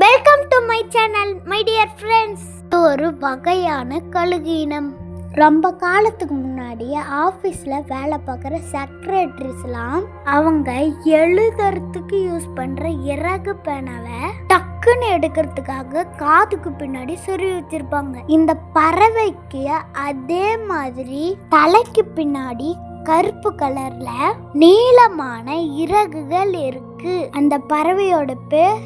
Welcome to my channel my dear friends ஒரு வகையான கழுகு இனம். ரொம்ப காலத்துக்கு முன்னாடியே ஆஃபீஸில் வேலை பார்க்குற செக்ரட்டரிஸ்லாம் அவங்க எழுதுறதுக்கு யூஸ் பண்ணுற இறகு பேனாவை டக்குன்னு எடுக்கிறதுக்காக காதுக்கு பின்னாடி சொறி வச்சிருப்பாங்க. இந்த பறவைக்கு அதே மாதிரி தலைக்கு பின்னாடி கருப்பு கலர்ல நீளமான இறகுகள் இருக்கு. அந்த பறவையோட பேர்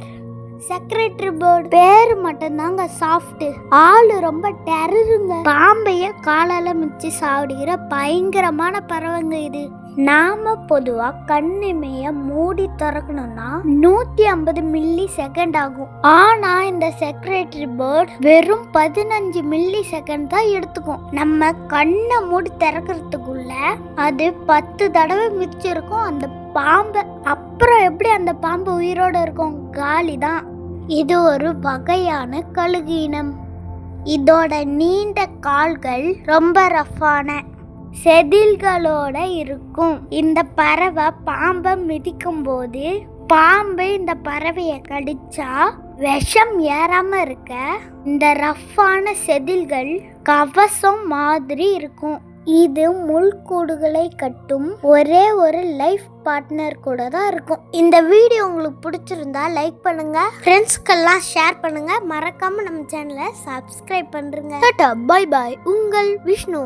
செக்ரட்டரி பேர்ட் பேர் மட்டும்தாங்க சாஃப்ட்டு ஆளு ரொம்ப டெரருங்க. பாம்பைய காலால மிச்சு சாப்பிடுகிற பயங்கரமான பறவைங்க இது. நாம பொதுவா கண்ணிமைய மூடி திறக்கணும்னா நூத்தி ஐம்பது மில்லி செகண்ட் ஆகும். ஆனா இந்த செக்ரட்டரி பேர்ட் வெறும் பதினஞ்சு மில்லி செகண்ட் தான் எடுத்துக்கும். நம்ம கண்ணை மூடி திறக்கிறதுக்குள்ள அது பத்து தடவை மிச்சிருக்கும் அந்த பாம்பை. அப்புறம் எப்படி அந்த பாம்பு உயிரோட இருக்கும்? காலி தான் இது ஒரு வகையான கழுகு இனம் இதோட நீண்ட கால்கள் ரொம்ப ரஃப்பான செதில்களோட இருக்கும். இந்த பறவை பாம்பை மிதிக்கும் போது பாம்பு இந்த பறவையை கடிச்சா விஷம் ஏறாம இருக்க இந்த ரஃப்பான செதில்கள் கவசம் மாதிரி இருக்கும். இது முள்கூடுகளை கட்டும் ஒரே ஒரு லைஃப் பார்ட்னர் கூட தான் இருக்கும். இந்த வீடியோ உங்களுக்கு பிடிச்சிருந்தா லைக் பண்ணுங்க ஃப்ரெண்ட்ஸ்க்கெல்லாம் ஷேர் பண்ணுங்க. மறக்காம நம்ம சேனலை சப்ஸ்கிரைப் பண்ணுங்க பாய் பாய் உங்கள் விஷ்ணு.